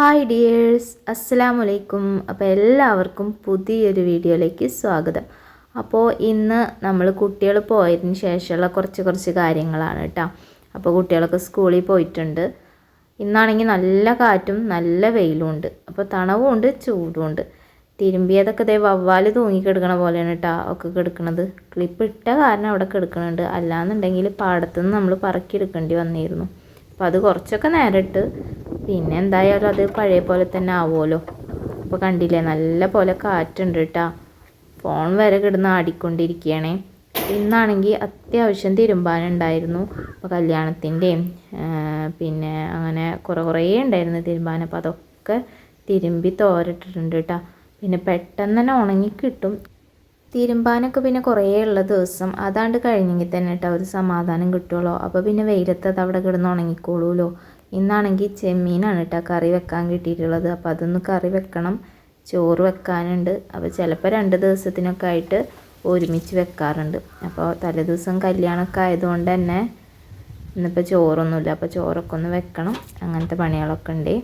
Hi dears അസ്സലാമു വലൈക്കും അപ്പോൾ എല്ലാവർക്കും പുതിയൊരു വീഡിയോയിലേക്ക് സ്വാഗതം. അപ്പോൾ ഇന്ന് നമ്മൾ കുട്ടികൾ പോയതിന് ശേഷമുള്ള കുറച്ച് കുറച്ച് കാര്യങ്ങളാണ് കേട്ടോ. അപ്പോൾ കുട്ടികളൊക്കെ സ്കൂളിൽ പോയിട്ടുണ്ട്. ഇന്നാണെങ്കിൽ നല്ല കാറ്റും നല്ല വെയിലും ഉണ്ട്. അപ്പോൾ തണവും ഉണ്ട് ചൂടും ഉണ്ട്. തിരുമ്പിയതൊക്കെ ദേ വവ്വാൽ തൂങ്ങി കിടക്കണ പോലെയാണ് കേട്ടോ ഒക്കെ കിടക്കുന്നത് ക്ലിപ്പ് ഇട്ട കാരണം അവിടെ കിടക്കണുണ്ട്. അല്ലാന്നുണ്ടെങ്കിൽ പാടത്തുനിന്ന് നമ്മൾ പറക്കിയെടുക്കേണ്ടി വന്നിരുന്നു. അപ്പോൾ അത് കുറച്ചൊക്കെ നേരിട്ട് പിന്നെ എന്തായാലും അത് പഴയ പോലെ തന്നെ ആവുമല്ലോ. അപ്പോൾ കണ്ടില്ലേ നല്ല പോലെ കാറ്റുണ്ട് കേട്ടോ ഫോൺ വരെ കിടന്ന് ആടിക്കൊണ്ടിരിക്കുകയാണേ ഇന്നാണെങ്കിൽ അത്യാവശ്യം തിരുമ്പാനുണ്ടായിരുന്നു. അപ്പോൾ കല്യാണത്തിന്റെയും പിന്നെ അങ്ങനെ കുറേ കുറേ ഉണ്ടായിരുന്നു തിരുമ്പാൻ. അപ്പോൾ അതൊക്കെ തിരുമ്പി തോരട്ടിട്ടുണ്ട് കേട്ടോ പിന്നെ പെട്ടെന്ന് തന്നെ ഉണങ്ങി കിട്ടും. തിരുമ്പാനൊക്കെ പിന്നെ കുറേ ഉള്ള ദിവസം. അതാണ്ട് കഴിഞ്ഞെങ്കിൽ തന്നെ കേട്ടോ ഒരു സമാധാനം കിട്ടുമല്ലോ അപ്പോൾ പിന്നെ വെയിലത്ത് അത് അവിടെ കിടന്ന് ഉണങ്ങിക്കോളൂല്ലോ. ഇന്നാണെങ്കിൽ ചെമ്മീനാണ് കേട്ടോ കറി വെക്കാൻ കിട്ടിയിട്ടുള്ളത്. അപ്പോൾ അതൊന്ന് കറി വെക്കണം. ചോറ് വെക്കാനുണ്ട്. അപ്പോൾ ചിലപ്പോൾ രണ്ട് ദിവസത്തിനൊക്കെ ആയിട്ട് ഒരുമിച്ച് വെക്കാറുണ്ട്. അപ്പോൾ തലേദിവസം കല്യാണമൊക്കെ ആയതുകൊണ്ട് തന്നെ ഇന്നിപ്പോൾ ചോറൊന്നുമില്ല. അപ്പോൾ ചോറൊക്കെ ഒന്ന് വെക്കണം. അങ്ങനത്തെ പണികളൊക്കെ ഉണ്ട്.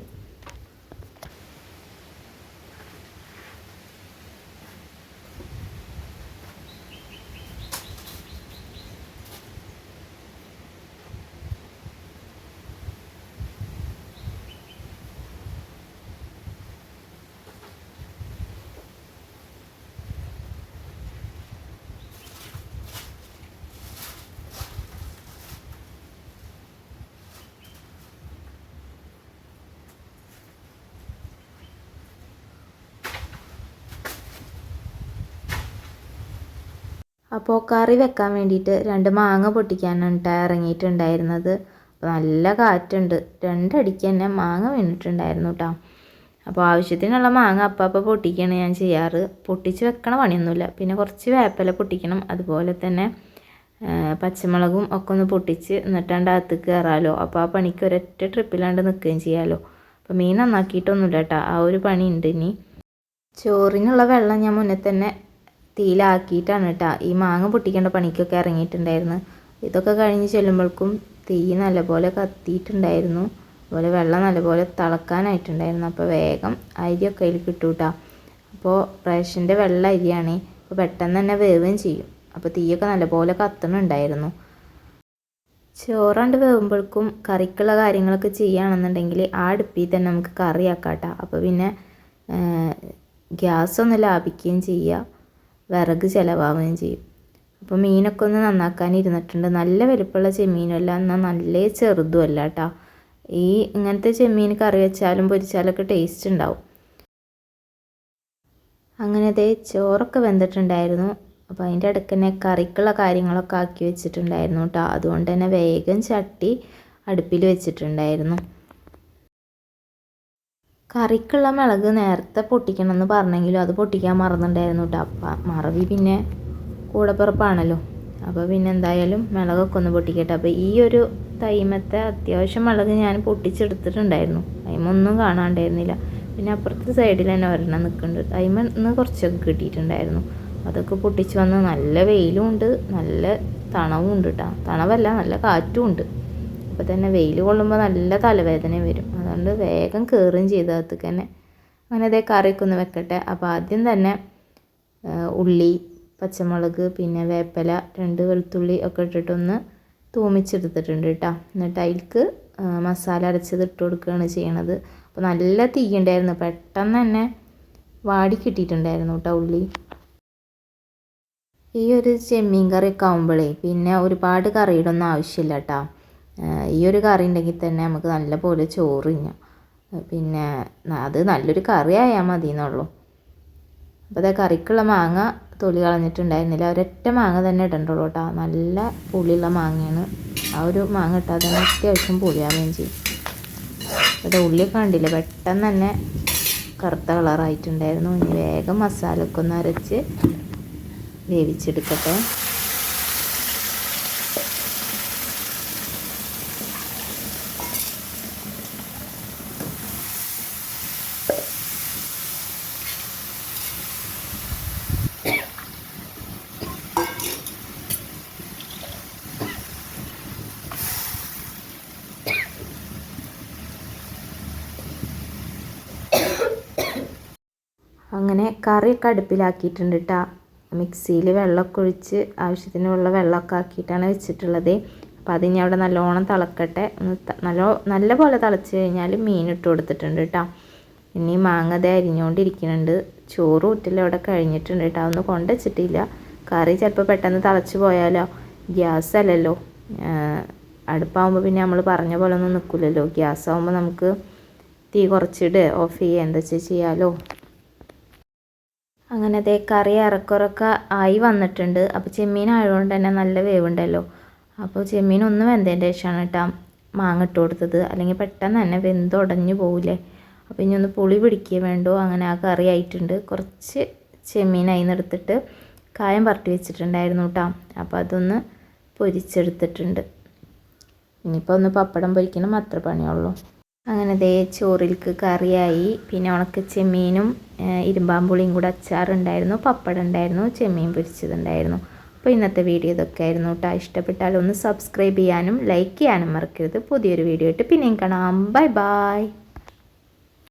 അപ്പോൾ കറി വെക്കാൻ വേണ്ടിയിട്ട് രണ്ട് മാങ്ങ പൊട്ടിക്കാനാണ് ഇറങ്ങിയിട്ടുണ്ടായിരുന്നത്. നല്ല കാറ്റുണ്ട്. രണ്ടടിക്ക് തന്നെ മാങ്ങ വീണിട്ടുണ്ടായിരുന്നു കേട്ടോ അപ്പോൾ ആവശ്യത്തിനുള്ള മാങ്ങ അപ്പം പൊട്ടിക്കുകയാണ് ഞാൻ ചെയ്യാറ്. പൊട്ടിച്ച് വെക്കണ പണിയൊന്നുമില്ല. പിന്നെ കുറച്ച് വേപ്പില പൊട്ടിക്കണം. അതുപോലെ തന്നെ പച്ചമുളകും ഒക്കെ ഒന്ന് പൊട്ടിച്ച് എന്നിട്ടാണ്ട് അകത്ത് കയറാമല്ലോ അപ്പോൾ ആ പണിക്ക് ഒരൊറ്റ ട്രിപ്പിലാണ്ട് നിൽക്കുകയും ചെയ്യാമല്ലോ അപ്പോൾ മീൻ നന്നാക്കിയിട്ടൊന്നുമില്ല കേട്ടോ ആ ഒരു പണി ഉണ്ട് ഇനി. ചോറിനുള്ള വെള്ളം ഞാൻ മുന്നേ തന്നെ തീയിലാക്കിയിട്ടാണ് കേട്ടോ ഈ മാങ്ങ പൊട്ടിക്കേണ്ട പണിക്കൊക്കെ ഇറങ്ങിയിട്ടുണ്ടായിരുന്നു. ഇതൊക്കെ കഴിഞ്ഞ് ചെല്ലുമ്പോഴേക്കും തീ നല്ലപോലെ കത്തിയിട്ടുണ്ടായിരുന്നു. അതുപോലെ വെള്ളം നല്ലപോലെ തിളക്കാനായിട്ടുണ്ടായിരുന്നു. അപ്പോൾ വേഗം അരിയൊക്കെ അതിൽ കിട്ടും അപ്പോൾ റേഷന്റെ വെള്ള അരിയാണ്. അപ്പോൾ പെട്ടെന്ന് തന്നെ വേവുകയും ചെയ്യും. അപ്പോൾ തീയൊക്കെ നല്ലപോലെ കത്തണുണ്ടായിരുന്നു. ചോറാണ്ട് വേവുമ്പോഴേക്കും കറിക്കുള്ള കാര്യങ്ങളൊക്കെ ചെയ്യുകയാണെന്നുണ്ടെങ്കിൽ ആ അടുപ്പിൽ തന്നെ നമുക്ക് കറിയാക്കാം കേട്ടോ അപ്പോൾ പിന്നെ ഗ്യാസൊന്ന് ലാഭിക്കുകയും ചെയ്യുക വിറക് ചിലവാകുകയും ചെയ്യും. അപ്പോൾ മീനൊക്കെ ഒന്ന് നന്നാക്കാൻ ഇരുന്നിട്ടുണ്ട് നല്ല വലുപ്പമുള്ള ചെമ്മീനല്ല എന്നാൽ നല്ല ചെറുതും അല്ല കേട്ടോ ഈ ഇങ്ങനത്തെ ചെമ്മീൻ കറി വെച്ചാലും പൊരിച്ചാലൊക്കെ ടേസ്റ്റ് ഉണ്ടാവും. അങ്ങനെ അതേ ചോറൊക്കെ വെന്തിട്ടുണ്ടായിരുന്നു. അപ്പോൾ അതിന്റെ ഇടയ്ക്ക് തന്നെ കറിക്കുള്ള കാര്യങ്ങളൊക്കെ ആക്കി വെച്ചിട്ടുണ്ടായിരുന്നു കേട്ടോ അതുകൊണ്ട് തന്നെ വേഗം ചട്ടി അടുപ്പിൽ വെച്ചിട്ടുണ്ടായിരുന്നു. കറിക്കുള്ള മുളക് നേരത്തെ പൊട്ടിക്കണം എന്ന് പറഞ്ഞെങ്കിലും അത് പൊട്ടിക്കാൻ മറന്നിട്ടുണ്ടായിരുന്നു കേട്ടോ അപ്പം മറവി പിന്നെ കൂടപ്പിറപ്പാണല്ലോ. അപ്പോൾ പിന്നെ എന്തായാലും മുളകൊക്കെ ഒന്ന് പൊട്ടിക്കട്ടെ. അപ്പോൾ ഈ ഒരു തൈമത്തെ അത്യാവശ്യം മുളക് ഞാൻ പൊട്ടിച്ചെടുത്തിട്ടുണ്ടായിരുന്നു. തൈമൊന്നും കാണാണ്ടായിരുന്നില്ല. പിന്നെ അപ്പുറത്തെ സൈഡിൽ തന്നെ ഒരെണ്ണം നിൽക്കുന്നുണ്ട് തൈമ ഇന്ന് കുറച്ചൊക്കെ കിട്ടിയിട്ടുണ്ടായിരുന്നു. അതൊക്കെ പൊട്ടിച്ച് വന്ന് നല്ല വെയിലും ഉണ്ട്. നല്ല തണവും ഉണ്ട് കേട്ടോ തണവല്ല നല്ല കാറ്റും ഉണ്ട്. അപ്പോൾ തന്നെ വെയിൽ കൊള്ളുമ്പോൾ നല്ല തലവേദന വരും. അതുകൊണ്ട് വേഗം കയറുകയും ചെയ്തു അകത്തേക്ക് തന്നെ. അങ്ങനെ അതേ കറിയൊക്കെ വെക്കട്ടെ. അപ്പോൾ ആദ്യം തന്നെ ഉള്ളി പച്ചമുളക് പിന്നെ വേപ്പില രണ്ട് വെളുത്തുള്ളി ഒക്കെ ഇട്ടിട്ടൊന്ന് തൂമിച്ചെടുത്തിട്ടുണ്ട് കേട്ടോ. എന്നിട്ട് അതിൽക്ക് മസാല അരച്ചത് ഇട്ട് കൊടുക്കുകയാണ് ചെയ്യണത്. അപ്പോൾ നല്ല തീയുണ്ടായിരുന്നു പെട്ടെന്ന് തന്നെ വാടി കിട്ടിയിട്ടുണ്ടായിരുന്നു കേട്ടോ ഉള്ളി. ഈ ഒരു ചെമ്മീൻ കറിയൊക്കെ ആകുമ്പോഴേ പിന്നെ ഒരുപാട് കറിയുടെ ഒന്നും ആവശ്യമില്ല കേട്ടോ. ഈ ഒരു കറി ഉണ്ടെങ്കിൽ തന്നെ നമുക്ക് നല്ല പോലെ ചോറ് പിന്നെ അത് നല്ലൊരു കറി ആയാൽ മതി എന്നുള്ളൂ അപ്പോൾ അതേ കറിക്കുള്ള മാങ്ങ തൊലി കളഞ്ഞിട്ടുണ്ടായിരുന്നില്ല. ഒരൊറ്റ മാങ്ങ തന്നെ ഇടണ്ടുള്ളൂ കേട്ടോ. നല്ല പുളിയുള്ള മാങ്ങയാണ്. ആ ഒരു മാങ്ങ ഇട്ടാൽ തന്നെ അത്യാവശ്യം പുളിയാവുകയും ചെയ്യും. അത് ഉള്ളി കണ്ടില്ല? പെട്ടെന്ന് തന്നെ കറുത്ത കളറായിട്ടുണ്ടായിരുന്നു. ഇനി വേഗം മസാലക്കൊന്ന് അരച്ച് വേവിച്ചെടുക്കട്ടെ. കറിയൊക്കെ അടുപ്പിലാക്കിയിട്ടുണ്ട് കേട്ടോ മിക്സിയിൽ വെള്ളമൊക്കെ ഒഴിച്ച് ആവശ്യത്തിനുള്ള വെള്ളമൊക്കെ ആക്കിയിട്ടാണ് വെച്ചിട്ടുള്ളത്. അപ്പോൾ അതിനി അവിടെ നല്ലോണം തിളക്കട്ടെ. ഒന്ന് നല്ല നല്ല പോലെ തിളച്ച് കഴിഞ്ഞാൽ മീൻ ഇട്ട് കൊടുത്തിട്ടുണ്ട് കേട്ടോ ഇനി മാങ്ങ ദേ അരിഞ്ഞുകൊണ്ടിരിക്കുന്നുണ്ട് ചോറ് ഊറ്റൽ അവിടെ കഴിഞ്ഞിട്ടുണ്ട് കേട്ടോ ഒന്ന് കൊണ്ടുവച്ചിട്ടില്ല. കറി ചിലപ്പോൾ പെട്ടെന്ന് തിളച്ച് പോയാലോ? ഗ്യാസ് അല്ലല്ലോ. അടുപ്പാകുമ്പോൾ പിന്നെ നമ്മൾ പറഞ്ഞ പോലെ ഒന്നും നിൽക്കില്ലല്ലോ ഗ്യാസ് ആകുമ്പോൾ നമുക്ക് തീ കുറച്ചിട്ട് ഓഫ് ചെയ്യുക എന്താ വെച്ചാൽ ചെയ്യാലോ? അങ്ങനെ അതേ കറി ഇറക്കുറൊക്കെ ആയി വന്നിട്ടുണ്ട്. അപ്പോൾ ചെമ്മീൻ ആയതുകൊണ്ട് തന്നെ നല്ല വേവുണ്ടല്ലോ. അപ്പോൾ ചെമ്മീൻ ഒന്ന് വെന്തതിന്റെ ശേഷമാണ് കേട്ടോ മാങ്ങ ഇട്ട് കൊടുത്തത്. അല്ലെങ്കിൽ പെട്ടെന്ന് തന്നെ വെന്തുടഞ്ഞു പോവില്ലേ അപ്പോൾ ഇനി ഒന്ന് പുളി പിടിക്കുക വേണ്ടോ. അങ്ങനെ ആ കറി ആയിട്ടുണ്ട്. കുറച്ച് ചെമ്മീൻ അതിൽ എടുത്തിട്ട് കായം പറട്ടി വെച്ചിട്ടുണ്ടായിരുന്നു കേട്ടോ അപ്പോൾ അതൊന്ന് പൊരിച്ചെടുത്തിട്ടുണ്ട്. ഇനിയിപ്പോൾ ഒന്ന് പപ്പടം പൊരിക്കണം അത്ര പണിയുള്ളൂ. അങ്ങനെ ദേ ചോറിൽക്ക് കറിയായി. പിന്നെ ഉണക്ക ചെമ്മീനും ഇരുമ്പാമ്പുളിയും കൂടെ അച്ചാറുണ്ടായിരുന്നു പപ്പടം ഉണ്ടായിരുന്നു ചെമ്മീൻ പൊരിച്ചതുണ്ടായിരുന്നു. അപ്പോൾ ഇന്നത്തെ വീഡിയോ ഇതൊക്കെ ആയിരുന്നു കേട്ടോ. ഇഷ്ടപ്പെട്ടാൽ ഒന്ന് സബ്സ്ക്രൈബ് ചെയ്യാനും ലൈക്ക് ചെയ്യാനും മറക്കരുത്. പുതിയൊരു വീഡിയോ ആയിട്ട് പിന്നെയും കാണാം. Bye bye.